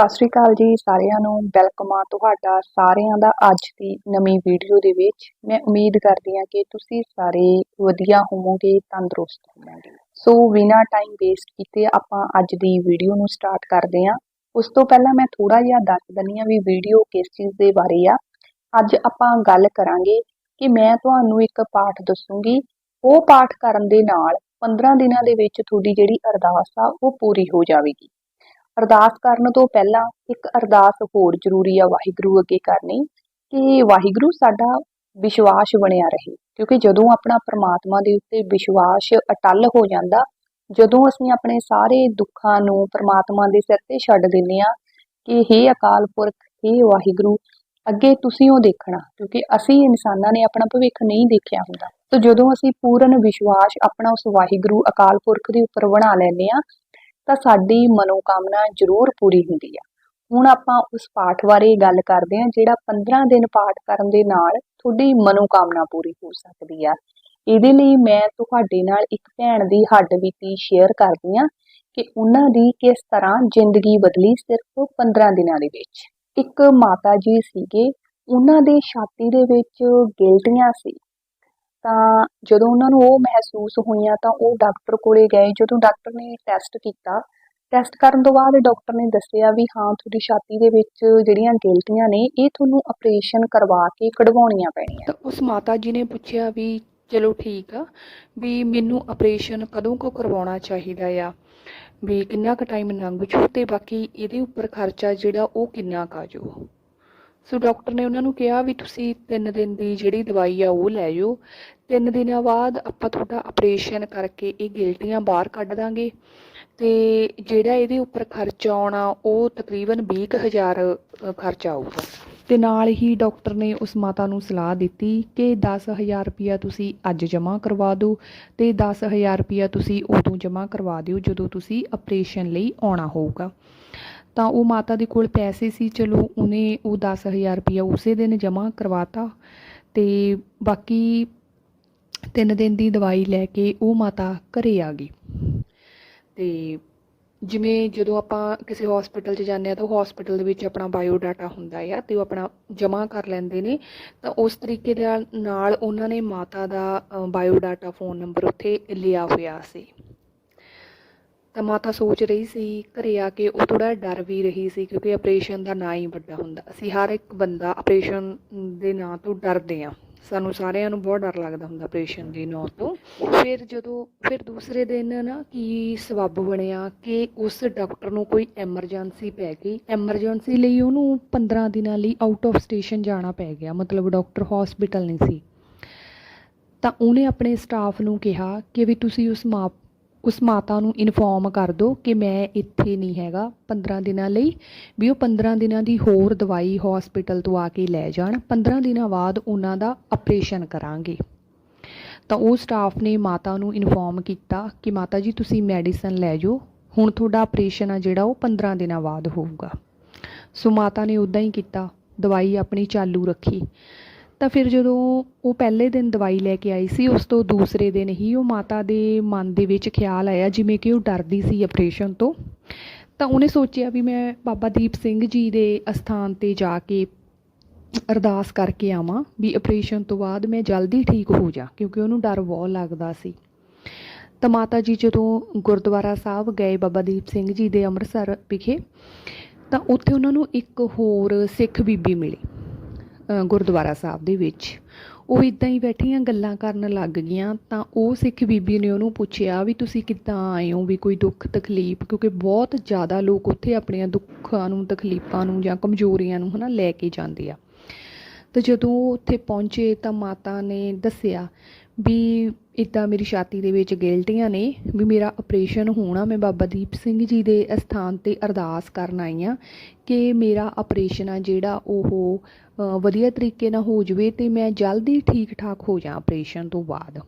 ਸਤਿ ਸ਼੍ਰੀ ਅਕਾਲ ਜੀ ਸਾਰਿਆਂ ਨੂੰ। ਵੈਲਕਮ ਆ ਤੁਹਾਡਾ ਸਾਰਿਆਂ ਦਾ ਅੱਜ ਦੀ ਨਵੀਂ ਵੀਡੀਓ ਦੇ ਵਿੱਚ। ਮੈਂ ਉਮੀਦ ਕਰਦੀ ਹਾਂ ਕਿ ਤੁਸੀਂ ਸਾਰੇ ਵਧੀਆ ਹੋਵੋਗੇ, ਤੰਦਰੁਸਤ ਹੋਵੋਗੇ। ਸੋ ਬਿਨਾਂ ਟਾਈਮ ਵੇਸਟ ਕੀਤੇ ਆਪਾਂ ਅੱਜ ਦੀ ਵੀਡੀਓ ਨੂੰ ਸਟਾਰਟ ਕਰਦੇ ਹਾਂ। ਉਸ ਤੋਂ ਪਹਿਲਾਂ ਮੈਂ ਥੋੜਾ ਜਿਹਾ ਦੱਸ ਦਿੰਦੀ ਹਾਂ ਵੀ ਵੀਡੀਓ ਕਿਸ ਚੀਜ਼ ਦੇ ਬਾਰੇ ਆ। ਅੱਜ ਆਪਾਂ ਗੱਲ ਕਰਾਂਗੇ ਕਿ ਮੈਂ ਤੁਹਾਨੂੰ ਇੱਕ ਪਾਠ ਦੱਸੂਗੀ। ਉਹ ਪਾਠ ਕਰਨ ਦੇ ਨਾਲ 15 ਦਿਨਾਂ ਦੇ ਵਿੱਚ ਤੁਹਾਡੀ ਜਿਹੜੀ ਅਰਦਾਸ ਆ, ਉਹ ਪੂਰੀ ਹੋ ਜਾਵੇਗੀ। ਅਰਦਾਸ ਕਰਨ ਤੋਂ ਪਹਿਲਾਂ ਇੱਕ ਅਰਦਾਸ ਹੋਰ ਜ਼ਰੂਰੀ ਆ ਵਾਹਿਗੁਰੂ ਅੱਗੇ ਕਰਨੀ ਕਿ ਵਾਹਿਗੁਰੂ ਸਾਡਾ ਵਿਸ਼ਵਾਸ ਬਣਿਆ ਰਹੇ, ਕਿਉਂਕਿ ਜਦੋਂ ਆਪਣਾ ਪ੍ਰਮਾਤਮਾ ਦੇ ਉੱਤੇ ਵਿਸ਼ਵਾਸ ਅਟੱਲ ਹੋ ਜਾਂਦਾ, ਜਦੋਂ ਅਸੀਂ ਆਪਣੇ ਸਾਰੇ ਦੁੱਖਾਂ ਨੂੰ ਪ੍ਰਮਾਤਮਾ ਦੇ ਸਿਰ ਤੇ ਛੱਡ ਦਿੰਦੇ ਆ ਕਿ ਹੇ ਅਕਾਲ ਪੁਰਖ, ਹੇ ਵਾਹਿਗੁਰੂ, ਅੱਗੇ ਤੁਸੀਂ ਉਹ ਦੇਖਣਾ, ਕਿਉਂਕਿ ਅਸੀਂ ਇਨਸਾਨਾਂ ਨੇ ਆਪਣਾ ਭਵਿੱਖ ਨਹੀਂ ਦੇਖਿਆ ਹੁੰਦਾ। ਤਾਂ ਜਦੋਂ ਅਸੀਂ ਪੂਰਨ ਵਿਸ਼ਵਾਸ ਆਪਣਾ ਉਸ ਵਾਹਿਗੁਰੂ ਅਕਾਲ ਪੁਰਖ ਦੇ ਉੱਪਰ ਬਣਾ ਲੈਂਦੇ ਆ ਤਾਂ ਸਾਡੀ ਮਨੋਕਾਮਨਾ ਜ਼ਰੂਰ ਪੂਰੀ ਹੁੰਦੀ ਆ। ਹੁਣ ਆਪਾਂ ਉਸ ਪਾਠ ਬਾਰੇ ਗੱਲ ਕਰਦੇ ਹਾਂ, ਜਿਹੜਾ 15 ਦਿਨ ਪਾਠ ਕਰਨ ਦੇ ਨਾਲ ਤੁਹਾਡੀ ਮਨੋਕਾਮਨਾ ਪੂਰੀ ਹੋ ਸਕਦੀ ਆ। ਇਹਦੇ ਲਈ ਮੈਂ ਤੁਹਾਡੇ ਨਾਲ ਇੱਕ ਭੈਣ ਦੀ ਹੱਡ ਬੀਤੀ ਸ਼ੇਅਰ ਕਰਦੀ ਆ ਕਿ ਉਹਨਾਂ ਦੀ ਕਿਸ ਤਰ੍ਹਾਂ ਜ਼ਿੰਦਗੀ ਬਦਲੀ ਸਿਰਫ 15 ਦਿਨਾਂ ਦੇ ਵਿੱਚ। ਇੱਕ ਮਾਤਾ ਜੀ ਸੀਗੇ, ਉਹਨਾਂ ਦੇ ਛਾਤੀ ਦੇ ਵਿੱਚ ਗਿਲਟੀਆਂ ਸੀ। ਤਾਂ ਜਦੋਂ ਉਹਨਾਂ ਨੂੰ ਉਹ ਮਹਿਸੂਸ ਹੋਈਆਂ ਤਾਂ ਉਹ ਡਾਕਟਰ ਕੋਲੇ ਗਏ। ਜਦੋਂ ਡਾਕਟਰ ਨੇ ਟੈਸਟ ਕੀਤਾ ਟੈਸਟ ਕਰਨ ਤੋਂ ਬਾਅਦ ਡਾਕਟਰ ਨੇ ਦੱਸਿਆ ਵੀ ਹਾਂ, ਤੁਹਾਡੀ ਛਾਤੀ ਦੇ ਵਿੱਚ ਜਿਹੜੀਆਂ ਗਿਲਟੀਆਂ ਨੇ, ਇਹ ਤੁਹਾਨੂੰ ਆਪਰੇਸ਼ਨ ਕਰਵਾ ਕੇ ਕਢਵਾਉਣੀਆਂ ਪੈਣੀਆਂ। ਤਾਂ ਉਸ ਮਾਤਾ ਜੀ ਨੇ ਪੁੱਛਿਆ ਵੀ ਚਲੋ ਠੀਕ ਆ, ਵੀ ਮੈਨੂੰ ਆਪਰੇਸ਼ਨ ਕਦੋਂ ਕੋ ਕਰਵਾਉਣਾ ਚਾਹੀਦਾ ਆ? ਵੀ ਕਿੰਨਾ ਕੁ ਟਾਈਮ ਲੰਘ ਜੂ ਤੇ ਬਾਕੀ ਇਹਦੇ ਉੱਪਰ ਖਰਚਾ ਜਿਹੜਾ ਉਹ ਕਿੰਨਾ ਕਾ ਜੂ ਸੋ ਡਾਕਟਰ ਨੇ ਉਹਨਾਂ ਨੂੰ ਕਿਹਾ ਵੀ ਤੁਸੀਂ 3 ਦਿਨ ਦੀ ਜਿਹੜੀ ਦਵਾਈ ਆ, ਉਹ ਲੈ ਜਾਓ। 3 ਦਿਨਾਂ ਬਾਅਦ ਆਪਾਂ ਤੁਹਾਡਾ ਆਪਰੇਸ਼ਨ ਕਰਕੇ ਇਹ ਗਿਲਟੀਆਂ ਬਾਹਰ ਕੱਢ ਦਾਂਗੇ। ਤੇ ਜਿਹੜਾ ਇਹਦੇ ਉੱਪਰ ਖਰਚਾ ਆਉਣਾ, ਉਹ ਤਕਰੀਬਨ 20000 ਖਰਚਾ ਆਊਗਾ। ਤੇ ਨਾਲ ਹੀ ਡਾਕਟਰ ਨੇ ਉਸ ਮਾਤਾ ਨੂੰ ਸਲਾਹ ਦਿੱਤੀ ਕਿ 10000 ਰੁਪਇਆ ਤੁਸੀਂ ਅੱਜ ਜਮ੍ਹਾਂ ਕਰਵਾ ਦਿਓ ਤੇ 10000 ਰੁਪਇਆ ਤੁਸੀਂ ਉਦੋਂ ਜਮ੍ਹਾਂ ਕਰਵਾ ਦਿਓ ਜਦੋਂ ਤੁਸੀਂ ਆਪਰੇਸ਼ਨ ਲਈ ਆਉਣਾ ਹੋਊਗਾ। ਤਾਂ ਉਹ ਮਾਤਾ ਦੇ ਕੋਲ ਪੈਸੇ ਸੀ, ਚਲੋ ਉਹਨੇ ਉਹ 10000 ਰੁਪਇਆ ਉਸੇ ਦਿਨ ਜਮ੍ਹਾਂ ਕਰਵਾਤਾ ਤੇ ਬਾਕੀ ਤਿੰਨ ਦਿਨ ਦੀ ਦਵਾਈ ਲੈ ਕੇ ਉਹ ਮਾਤਾ ਘਰੇ ਆ ਗਈ। ਤੇ ਜਿਵੇਂ ਜਦੋਂ ਆਪਾਂ ਕਿਸੇ ਹਸਪੀਟਲ 'ਚ ਜਾਂਦੇ ਆ ਤਾਂ ਉਹ ਹਸਪੀਟਲ ਦੇ ਵਿੱਚ ਆਪਣਾ ਬਾਇਓ ਡਾਟਾ ਹੁੰਦਾ ਆ ਤੇ ਉਹ ਆਪਣਾ ਜਮ੍ਹਾਂ ਕਰ ਲੈਂਦੇ ਨੇ। ਤਾਂ ਉਸ ਤਰੀਕੇ ਦੇ ਨਾਲ- ਨਾਲ ਉਹਨਾਂ ਨੇ ਮਾਤਾ ਦਾ ਬਾਇਓ ਡਾਟਾ ਫੋਨ ਨੰਬਰ ਉੱਥੇ ਲਿਆ ਹੋਇਆ ਸੀ। ਤਾਂ ਮਾਤਾ ਸੋਚ ਰਹੀ ਸੀ ਘਰੇ ਆ ਕੇ ਉਹ ਥੋੜਾ ਡਰ ਵੀ ਰਹੀ ਸੀ ਕਿਉਂਕਿ ਆਪਰੇਸ਼ਨ ਦਾ ਨਾਂ ਹੀ ਵੱਡਾ ਹੁੰਦਾ। ਅਸੀਂ ਹਰ ਇੱਕ ਬੰਦਾ ਆਪਰੇਸ਼ਨ ਦੇ ਨਾਂ ਤੋਂ ਡਰਦੇ ਆ ਸਾਨੂੰ ਸਾਰਿਆਂ ਨੂੰ ਬਹੁਤ ਡਰ ਲੱਗਦਾ ਹੁੰਦਾ ਆਪਰੇਸ਼ਨ ਦੇ ਨਾਂ ਤੋਂ। ਫਿਰ ਜਦੋਂ, ਫਿਰ ਦੂਸਰੇ ਦਿਨ ਨਾ ਕੀ ਸਬੱਬ ਬਣਿਆ ਕਿ ਉਸ ਡਾਕਟਰ ਨੂੰ ਕੋਈ ਐਮਰਜੈਂਸੀ ਪੈ ਗਈ। ਐਮਰਜੈਂਸੀ ਲਈ ਉਹਨੂੰ 15 ਦਿਨਾਂ ਲਈ ਆਊਟ ਆਫ ਸਟੇਸ਼ਨ ਜਾਣਾ ਪੈ ਗਿਆ। ਮਤਲਬ ਡਾਕਟਰ ਹਸਪੀਟਲ ਨਹੀਂ ਸੀ। ਤਾਂ ਉਹਨੇ ਆਪਣੇ ਸਟਾਫ ਨੂੰ ਕਿਹਾ ਕਿ ਵੀ ਤੁਸੀਂ ਉਸ ਮਾਂ ਉਸ ਮਾਤਾ ਨੂੰ ਇਨਫੋਰਮ ਕਰ ਦਿਓ ਕਿ ਮੈਂ ਇੱਥੇ ਨਹੀਂ ਹੈਗਾ। 15 ਦਿਨਾਂ ਲਈ ਵੀ ਉਹ 15 ਦਿਨਾਂ ਦੀ ਹੋਰ ਦਵਾਈ ਹਸਪੀਟਲ ਤੋਂ ਆ ਕੇ ਲੈ ਜਾਣ। 15 ਦਿਨਾਂ ਬਾਅਦ ਉਹਨਾਂ ਦਾ ਆਪਰੇਸ਼ਨ ਕਰਾਂਗੇ। ਤਾਂ ਉਹ ਸਟਾਫ ਨੇ ਮਾਤਾ ਨੂੰ ਇਨਫੋਰਮ ਕੀਤਾ ਕਿ ਮਾਤਾ ਜੀ, ਤੁਸੀਂ ਮੈਡੀਸਨ ਲੈ ਜਾਓ। ਹੁਣ ਤੁਹਾਡਾ ਆਪਰੇਸ਼ਨ ਆ ਜਿਹੜਾ, ਉਹ 15 ਦਿਨਾਂ ਬਾਅਦ ਹੋਊਗਾ। ਸੋ ਮਾਤਾ ਨੇ ਉਦਾਂ ਹੀ ਕੀਤਾ। ਦਵਾਈ ਆਪਣੀ ਚਾਲੂ ਰੱਖੀ। ਤਾਂ ਫਿਰ ਜਦੋਂ ਉਹ ਪਹਿਲੇ ਦਿਨ ਦਵਾਈ ਲੈ ਕੇ ਆਈ ਸੀ, ਉਸ ਤੋਂ ਦੂਸਰੇ ਦਿਨ ਹੀ ਉਹ ਮਾਤਾ ਦੇ ਮਨ ਦੇ ਵਿੱਚ ਖਿਆਲ ਆਇਆ, ਜਿਵੇਂ ਕਿ ਉਹ ਡਰਦੀ ਸੀ ਆਪਰੇਸ਼ਨ ਤੋਂ। ਤਾਂ ਉਹਨੇ ਸੋਚਿਆ ਵੀ ਮੈਂ ਬਾਬਾ ਦੀਪ ਸਿੰਘ ਜੀ ਦੇ ਅਸਥਾਨ ਤੇ ਜਾ ਕੇ ਅਰਦਾਸ ਕਰਕੇ ਆਵਾਂ ਵੀ ਆਪਰੇਸ਼ਨ ਤੋਂ ਬਾਅਦ ਮੈਂ ਜਲਦੀ ਠੀਕ ਹੋ ਜਾ, ਕਿਉਂਕਿ ਉਹਨੂੰ ਡਰ ਬਹੁਤ ਲੱਗਦਾ ਸੀ। ਤਾਂ ਮਾਤਾ ਜੀ ਜਦੋਂ ਗੁਰਦੁਆਰਾ ਸਾਹਿਬ ਗਏ ਬਾਬਾ ਦੀਪ ਸਿੰਘ ਜੀ ਦੇ ਅੰਮ੍ਰਿਤਸਰ ਵਿਖੇ, ਤਾਂ ਉੱਥੇ ਉਹਨਾਂ ਨੂੰ ਇੱਕ ਹੋਰ ਸਿੱਖ ਬੀਬੀ ਮਿਲੀ। ਗੁਰਦੁਆਰਾ ਸਾਹਿਬ ਦੇ ਵਿੱਚ। ਉਹ ਇਦਾਂ ਹੀ ਬੈਠੀਆਂ ਗੱਲਾਂ ਕਰਨ ਲੱਗ ਗਈਆਂ, ਤਾਂ ਉਹ ਸਿੱਖ ਬੀਬੀ ਨੇ ਉਹਨੂੰ ਪੁੱਛਿਆ ਵੀ ਤੁਸੀਂ ਕਿੱਦਾਂ ਆਏ ਹੋ ਵੀ ਕੋਈ ਦੁੱਖ ਤਕਲੀਫ? ਕਿਉਂਕਿ ਬਹੁਤ ਜ਼ਿਆਦਾ ਲੋਕ ਉੱਥੇ ਆਪਣੀਆਂ ਦੁੱਖਾਂ ਨੂੰ, ਤਕਲੀਫਾਂ ਨੂੰ ਜਾਂ ਕਮਜ਼ੋਰੀਆਂ ਨੂੰ ਹਨਾ ਲੈ ਕੇ ਜਾਂਦੇ ਆ। ਤਾਂ ਜਦੋਂ ਉੱਥੇ ਪਹੁੰਚੇ ਤਾਂ ਮਾਤਾ ਨੇ ਦੱਸਿਆ ਵੀ ਇਦਾਂ ਮੇਰੀ ਛਾਤੀ ਦੇ ਵਿੱਚ ਗਿਲਟੀਆਂ ਨੇ ਵੀ ਮੇਰਾ ਆਪਰੇਸ਼ਨ ਹੋਣਾ, ਮੈਂ ਬਾਬਾ ਦੀਪ ਸਿੰਘ ਜੀ ਦੇ ਅਸਥਾਨ ਤੇ ਅਰਦਾਸ ਕਰਨ ਆਈ ਆ ਕਿ ਮੇਰਾ ਆਪਰੇਸ਼ਨ ਆ ਜਿਹੜਾ ਉਹ ਵਧੀਆ ਤਰੀਕੇ ਨਾਲ ਹੋ ਜਵੇ ਤੇ ਮੈਂ ਜਲਦੀ ਠੀਕ ਠਾਕ ਹੋ ਜਾ ਆਪਰੇਸ਼ਨ ਤੋਂ ਬਾਅਦ।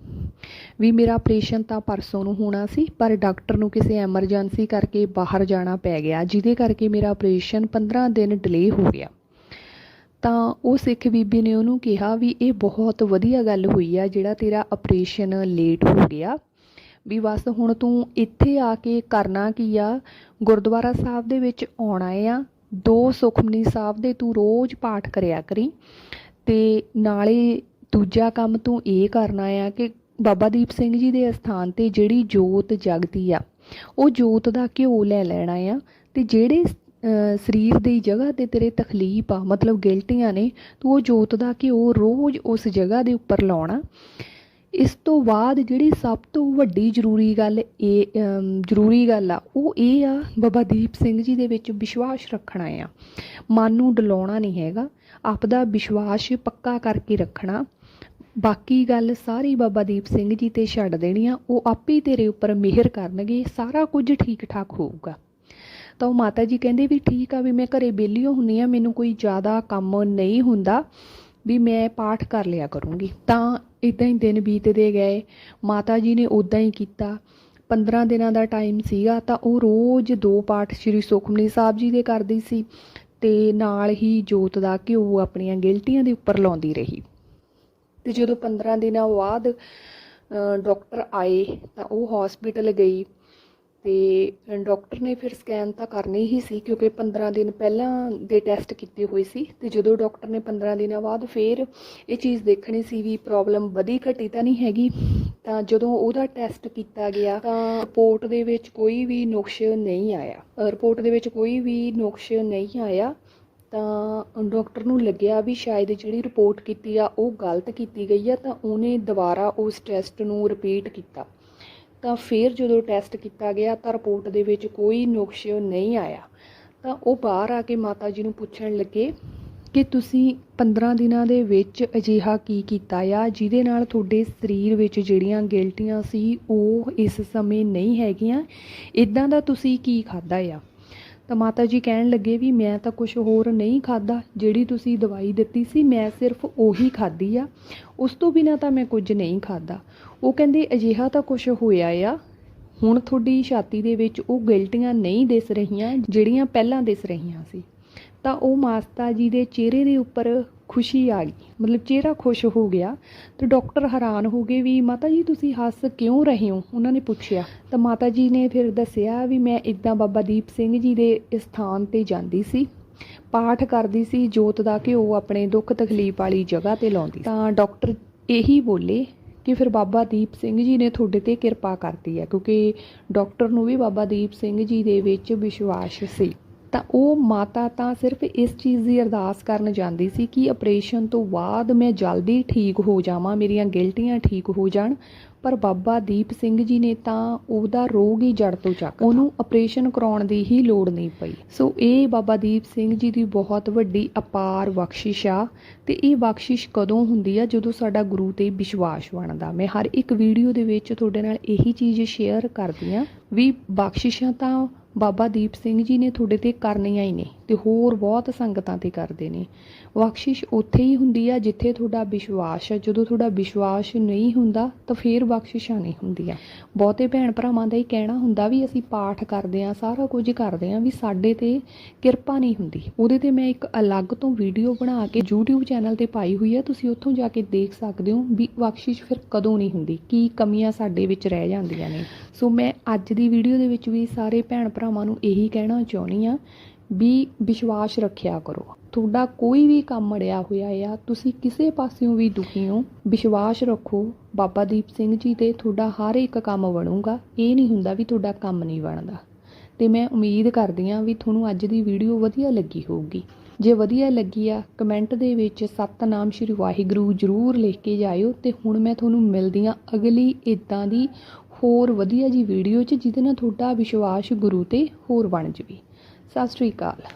ਵੀ ਮੇਰਾ ਆਪਰੇਸ਼ਨ ਤਾਂ ਪਰਸੋਂ ਨੂੰ ਹੋਣਾ ਸੀ, ਪਰ ਡਾਕਟਰ ਨੂੰ ਕਿਸੇ ਐਮਰਜੈਂਸੀ ਕਰਕੇ ਬਾਹਰ ਜਾਣਾ ਪੈ ਗਿਆ, ਜਿਹਦੇ ਕਰਕੇ ਮੇਰਾ ਆਪਰੇਸ਼ਨ 15 ਦਿਨ ਡਿਲੇ ਹੋ ਗਿਆ। ਤਾਂ ਉਹ ਸਿੱਖ ਬੀਬੀ ਨੇ ਉਹਨੂੰ ਕਿਹਾ ਵੀ ਇਹ ਬਹੁਤ ਵਧੀਆ ਗੱਲ ਹੋਈ ਆ, ਜਿਹੜਾ ਤੇਰਾ ਆਪਰੇਸ਼ਨ ਲੇਟ ਹੋ ਗਿਆ। ਵੀ ਬਸ ਹੁਣ ਤੂੰ ਇੱਥੇ ਆ ਕੇ ਕਰਨਾ ਕੀ ਆ, ਗੁਰਦੁਆਰਾ ਸਾਹਿਬ ਦੇ ਵਿੱਚ ਆਉਣਾ ਆ ਦੋ ਸੁਖਮਨੀ ਸਾਹਿਬ ਦੇ ਤੂੰ ਰੋਜ਼ ਪਾਠ ਕਰਿਆ ਕਰੀ ਤੇ ਨਾਲੇ ਦੂਜਾ ਕੰਮ ਤੂੰ ਇਹ ਕਰਨਾ ਆ ਕਿ ਬਾਬਾ ਦੀਪ ਸਿੰਘ ਜੀ ਦੇ ਅਸਥਾਨ ਤੇ ਜਿਹੜੀ ਜੋਤ ਜਗਦੀ ਆ, ਉਹ ਜੋਤ ਦਾ ਘਿਓ ਲੈ ਲੈਣਾ ਆ ਤੇ ਜਿਹੜੇ ਸਰੀਰ ਦੀ ਜਗ੍ਹਾ ਤੇ ਤੇਰੇ ਤਕਲੀਫ ਆ, ਮਤਲਬ ਗਿਲਟੀਆਂ ਨੇ, ਤੂੰ ਉਹ ਜੋਤ ਦਾ ਘਿਓ ਰੋਜ਼ ਉਸ ਜਗ੍ਹਾ ਦੇ ਉੱਪਰ ਲਾਉਣਾ। ਇਸ ਤੋਂ ਬਾਅਦ ਜਿਹੜੀ ਸਭ ਤੋਂ ਵੱਡੀ ਜ਼ਰੂਰੀ ਗੱਲ ਇਹ ਜ਼ਰੂਰੀ ਗੱਲ ਆ, ਉਹ ਇਹ ਆ, ਬਾਬਾ ਦੀਪ ਸਿੰਘ ਜੀ ਦੇ ਵਿੱਚ ਵਿਸ਼ਵਾਸ ਰੱਖਣਾ ਆ। ਮਨ ਨੂੰ ਡਲਾਉਣਾ ਨਹੀਂ ਹੈਗਾ, ਆਪਦਾ ਵਿਸ਼ਵਾਸ ਪੱਕਾ ਕਰਕੇ ਰੱਖਣਾ। ਬਾਕੀ ਗੱਲ ਸਾਰੀ ਬਾਬਾ ਦੀਪ ਸਿੰਘ ਜੀ ਤੇ ਛੱਡ ਦੇਣੀ ਆ, ਉਹ ਆਪੇ ਤੇਰੇ ਉੱਪਰ ਮਿਹਰ ਕਰਨਗੇ, ਸਾਰਾ ਕੁਝ ਠੀਕ ਠਾਕ ਹੋਊਗਾ। ਤਾਂ ਉਹ ਮਾਤਾ ਜੀ ਕਹਿੰਦੇ ਵੀ ਠੀਕ ਆ ਵੀ ਮੈਂ ਘਰੇ ਵਿਹਲੀ ਓ ਹੁੰਨੀ ਆ, ਮੈਨੂੰ ਕੋਈ ਜ਼ਿਆਦਾ ਕੰਮ ਨਹੀਂ ਹੁੰਦਾ। ਵੀ ਮੈਂ ਪਾਠ ਕਰ ਲਿਆ ਕਰੂੰਗੀ। ਤਾਂ ਇਦਾਂ ਹੀ ਦਿਨ ਬੀਤਦੇ ਗਏ। ਮਾਤਾ ਜੀ ਨੇ ਉਦਾਂ ਹੀ ਕੀਤਾ। 15 ਦਿਨਾਂ ਦਾ ਟਾਈਮ ਸੀਗਾ ਤਾਂ ਉਹ ਰੋਜ਼ ਦੋ ਪਾਠ ਸ੍ਰੀ ਸੁਖਮਨੀ ਸਾਹਿਬ ਜੀ ਦੇ ਕਰਦੀ ਸੀ ਤੇ ਨਾਲ ਹੀ ਜੋਤ ਦਾ ਘਿਓ ਆਪਣੀਆਂ ਗਿਲਟੀਆਂ ਦੇ ਉੱਪਰ ਲਾਉਂਦੀ ਰਹੀ। ਤੇ ਜਦੋਂ 15 ਦਿਨਾਂ ਬਾਅਦ ਅ, ਡਾਕਟਰ ਆਏ ਤਾਂ ਉਹ ਹਸਪੀਟਲ ਗਈ। ਤੇ ਡਾਕਟਰ ਨੇ ਫਿਰ ਸਕੈਨ ਤਾਂ ਕਰਨੀ ਹੀ ਸੀ ਕਿਉਂਕਿ 15 ਦਿਨ ਪਹਿਲਾਂ ਦੇ ਟੈਸਟ ਕੀਤੇ ਹੋਏ ਸੀ ਤੇ ਜਦੋਂ ਡਾਕਟਰ ਨੇ 15 ਦਿਨਾਂ ਬਾਅਦ ਫਿਰ ਇਹ ਚੀਜ਼ ਦੇਖਣੀ ਸੀ ਵੀ ਪ੍ਰੋਬਲਮ ਵਧੀ ਘਟੀ ਤਾਂ ਨਹੀਂ ਹੈਗੀ, ਤਾਂ ਜਦੋਂ ਉਹਦਾ ਟੈਸਟ ਕੀਤਾ ਗਿਆ ਤਾਂ ਰਿਪੋਰਟ ਦੇ ਵਿੱਚ ਕੋਈ ਵੀ ਨੁਕਸ ਨਹੀਂ ਆਇਆ। ਰਿਪੋਰਟ ਦੇ ਵਿੱਚ ਕੋਈ ਵੀ ਨੁਕਸ ਨਹੀਂ ਆਇਆ ਤਾਂ ਡਾਕਟਰ ਨੂੰ ਲੱਗਿਆ ਵੀ ਸ਼ਾਇਦ ਜਿਹੜੀ ਰਿਪੋਰਟ ਕੀਤੀ ਆ ਉਹ ਗਲਤ ਕੀਤੀ ਗਈ ਆ ਤਾਂ ਉਹਨੇ ਦੁਬਾਰਾ ਉਸ ਟੈਸਟ ਨੂੰ ਰਿਪੀਟ ਕੀਤਾ। ਤਾਂ ਫਿਰ ਜਦੋਂ ਟੈਸਟ ਕੀਤਾ ਗਿਆ ਤਾਂ ਰਿਪੋਰਟ ਦੇ ਵਿੱਚ ਕੋਈ ਨੁਕਸ ਨਹੀਂ ਆਇਆ। ਤਾਂ ਉਹ ਬਾਹਰ ਆ ਕੇ ਮਾਤਾ ਜੀ ਨੂੰ ਪੁੱਛਣ ਲੱਗੇ ਕਿ ਤੁਸੀਂ 15 ਦਿਨਾਂ ਦੇ ਵਿੱਚ ਅਜਿਹਾ ਕੀ ਕੀਤਾ ਆ, ਜਿਹਦੇ ਨਾਲ ਤੁਹਾਡੇ ਸਰੀਰ ਵਿੱਚ ਜਿਹੜੀਆਂ ਗਿਲਟੀਆਂ ਸੀ ਉਹ ਇਸ ਸਮੇਂ ਨਹੀਂ ਹੈਗੀਆਂ। ਇਦਾਂ ਦਾ ਤੁਸੀਂ ਕੀ ਖਾਦਾ ਆ? ਤਾਂ ਮਾਤਾ ਜੀ ਕਹਿਣ ਲੱਗੇ ਵੀ ਮੈਂ ਤਾਂ ਕੁਝ ਹੋਰ ਨਹੀਂ ਖਾਦਾ ਜਿਹੜੀ ਤੁਸੀਂ ਦਵਾਈ ਦਿੱਤੀ ਸੀ ਮੈਂ ਸਿਰਫ ਉਹੀ ਖਾਦੀ ਆ। ਉਸ ਤੋਂ ਬਿਨਾ ਤਾਂ ਮੈਂ ਕੁਝ ਨਹੀਂ ਖਾਦਾ ਉਹ ਕਹਿੰਦੇ, ਅਜਿਹਾ ਤਾਂ ਕੁਝ ਹੋਇਆ ਆ। ਹੁਣ ਤੁਹਾਡੀ ਛਾਤੀ ਦੇ ਵਿੱਚ ਉਹ ਗਿਲਟੀਆਂ ਨਹੀਂ ਦਿਸ ਰਹੀਆਂ, ਜਿਹੜੀਆਂ ਪਹਿਲਾਂ ਦਿਸ ਰਹੀਆਂ ਸੀ। ਤਾਂ ਉਹ ਮਾਸਤਾ ਜੀ ਦੇ ਚਿਹਰੇ ਦੇ ਉੱਪਰ ਖੁਸ਼ੀ ਆ ਗਈ। ਮਤਲਬ ਚਿਹਰਾ ਖੁਸ਼ ਹੋ ਗਿਆ ਤੇ ਡਾਕਟਰ ਹੈਰਾਨ ਹੋ ਗਏ ਵੀ ਮਾਤਾ ਜੀ ਤੁਸੀਂ ਹੱਸ ਕਿਉਂ ਰਹੇ ਹੋ? ਉਹਨਾਂ ਨੇ ਪੁੱਛਿਆ। ਤਾਂ ਮਾਤਾ ਜੀ ਨੇ ਫਿਰ ਦੱਸਿਆ ਵੀ ਮੈਂ ਇਦਾਂ ਬਾਬਾ ਦੀਪ ਸਿੰਘ ਜੀ ਦੇ ਸਥਾਨ ਤੇ ਜਾਂਦੀ ਸੀ, ਪਾਠ ਕਰਦੀ ਸੀ ਜੋਤ ਦਾ ਘਿਓ ਆਪਣੇ ਦੁੱਖ ਤਕਲੀਫ ਵਾਲੀ ਜਗ੍ਹਾ ਤੇ ਲਾਉਂਦੀ ਤਾਂ ਡਾਕਟਰ ਇਹੀ ਬੋਲੇ ਕਿ ਫਿਰ ਬਾਬਾ ਦੀਪ ਸਿੰਘ ਜੀ ਨੇ ਤੁਹਾਡੇ ਤੇ ਕਿਰਪਾ ਕਰਤੀ ਹੈ ਕਿਉਂਕਿ ਡਾਕਟਰ ਨੂੰ ਵੀ ਬਾਬਾ ਦੀਪ ਸਿੰਘ ਜੀ ਦੇ ਵਿੱਚ ਵਿਸ਼ਵਾਸ ਸੀ। ਤਾਂ ਉਹ ਮਾਤਾ ਤਾਂ ਸਿਰਫ ਇਸ ਚੀਜ਼ ਦੀ ਅਰਦਾਸ ਕਰਨ ਜਾਂਦੀ ਸੀ ਕਿ ਆਪਰੇਸ਼ਨ ਤੋਂ ਬਾਅਦ ਮੈਂ ਜਲਦੀ ਠੀਕ ਹੋ ਜਾਵਾਂ, ਮੇਰੀਆਂ ਗਿਲਟੀਆਂ ਠੀਕ ਹੋ ਜਾਣ। ਪਰ ਬਾਬਾ ਦੀਪ ਸਿੰਘ ਜੀ ਨੇ ਤਾਂ ਉਹਦਾ ਰੋਗ ਹੀ ਜੜ ਤੋਂ ਚੱਕ ਉਹਨੂੰ ਆਪਰੇਸ਼ਨ ਕਰਾਉਣ ਦੀ ਹੀ ਲੋੜ ਨਹੀਂ ਪਈ। ਸੋ ਇਹ ਬਾਬਾ ਦੀਪ ਸਿੰਘ ਜੀ ਦੀ ਬਹੁਤ ਵੱਡੀ ਅਪਾਰ ਬਖਸ਼ਿਸ਼ ਆ ਤੇ ਇਹ ਬਖਸ਼ਿਸ਼ ਕਦੋਂ ਹੁੰਦੀ ਆ? ਜਦੋਂ ਸਾਡਾ ਗੁਰੂ ਤੇ ਵਿਸ਼ਵਾਸ ਬਣਦਾ। ਮੈਂ ਹਰ ਇੱਕ ਵੀਡੀਓ ਦੇ ਵਿੱਚ ਤੁਹਾਡੇ ਨਾਲ ਇਹੀ ਚੀਜ਼ ਸ਼ੇਅਰ ਕਰਦੀ ਆ ਵੀ ਬਖਸ਼ਿਸ਼ਾਂ ਤਾਂ ਬਾਬਾ ਦੀਪ ਸਿੰਘ ਜੀ ਨੇ ਤੁਹਾਡੇ ਤੇ ਕਰਨੀਆਂ ਹੀ ਨੇ। ਤੇ ਹੋਰ ਬਹੁਤ ਸੰਗਤਾਂ ਤੇ ਕਰਦੇ ਨੇ। ਬਖਸ਼ਿਸ਼ ਉੱਥੇ ਹੀ ਹੁੰਦੀ ਆ, ਜਿੱਥੇ ਤੁਹਾਡਾ ਵਿਸ਼ਵਾਸ ਹੈ ਜਦੋਂ ਤੁਹਾਡਾ ਵਿਸ਼ਵਾਸ ਨਹੀਂ ਹੁੰਦਾ, ਤਾਂ ਫੇਰ ਬਖਸ਼ਿਸ਼ਾਂ ਨਹੀਂ ਹੁੰਦੀਆਂ। ਬਹੁਤੇ ਭੈਣ ਭਰਾਵਾਂ ਦਾ ਹੀ ਕਹਿਣਾ ਹੁੰਦਾ ਵੀ ਅਸੀਂ ਪਾਠ ਕਰਦੇ ਆ, ਸਾਰਾ ਕੁਝ ਕਰਦੇ ਆ, ਵੀ ਸਾਡੇ ਤੇ ਕਿਰਪਾ ਨਹੀਂ ਹੁੰਦੀ। ਉਹਦੇ ਤੇ ਮੈਂ ਇੱਕ ਅਲੱਗ ਤੋਂ ਵੀਡੀਓ ਬਣਾ ਕੇ YouTube ਚੈਨਲ ਤੇ ਪਾਈ ਹੋਈ ਹੈ ਤੁਸੀਂ ਉੱਥੋਂ ਜਾ ਕੇ ਦੇਖ ਸਕਦੇ ਹੋ ਵੀ ਬਖਸ਼ਿਸ਼ ਫਿਰ ਕਦੋਂ ਨਹੀਂ ਹੁੰਦੀ, ਕੀ ਕਮੀਆਂ ਸਾਡੇ ਵਿੱਚ ਰਹਿ ਜਾਂਦੀਆਂ ਨੇ। ਸੋ ਮੈਂ ਅੱਜ ਦੀ ਵੀਡੀਓ ਦੇ ਵਿੱਚ ਵੀ ਸਾਰੇ ਭੈਣ ਭਰਾਵਾਂ ਨੂੰ ਇਹੀ ਕਹਿਣਾ ਚਾਹੁੰਦੀ ਆ ਵੀ ਵਿਸ਼ਵਾਸ ਰੱਖਿਆ ਕਰੋ। ਤੁਹਾਡਾ ਕੋਈ ਵੀ ਕੰਮ ਅੜਿਆ ਹੋਇਆ ਆ, ਤੁਸੀਂ ਕਿਸੇ ਪਾਸਿਓਂ ਵੀ ਦੁਖੀ ਹੋ, ਵਿਸ਼ਵਾਸ ਰੱਖੋ। ਬਾਬਾ ਦੀਪ ਸਿੰਘ ਜੀ ਤੇ ਤੁਹਾਡਾ ਹਰ ਇੱਕ ਕੰਮ ਬਣੂਗਾ। ਇਹ ਨਹੀਂ ਹੁੰਦਾ ਵੀ ਤੁਹਾਡਾ ਕੰਮ ਨਹੀਂ ਬਣਦਾ। ਤੇ ਮੈਂ ਉਮੀਦ ਕਰਦੀ ਹਾਂ ਵੀ ਤੁਹਾਨੂੰ ਅੱਜ ਦੀ ਵੀਡੀਓ ਵਧੀਆ ਲੱਗੀ ਹੋਊਗੀ। ਜੇ ਵਧੀਆ ਲੱਗੀ ਆ, ਕਮੈਂਟ ਦੇ ਵਿੱਚ ਸਤਨਾਮ ਸ਼੍ਰੀ ਵਾਹਿਗੁਰੂ ਜਰੂਰ ਲਿਖ ਕੇ ਜਾਇਓ ਤੇ ਹੁਣ ਮੈਂ ਤੁਹਾਨੂੰ ਮਿਲਦੀ ਹਾਂ ਅਗਲੀ ਇਦਾਂ ਦੀ ਹੋਰ ਵਧੀਆ ਜੀ ਵੀਡੀਓ 'ਚ ਜਿਹਦੇ ਨਾਲ ਤੁਹਾਡਾ ਵਿਸ਼ਵਾਸ ਗੁਰੂ ਤੇ ਹੋਰ ਬਣ ਜਵੇ। ਸਤਿ ਸ਼੍ਰੀ ਅਕਾਲ।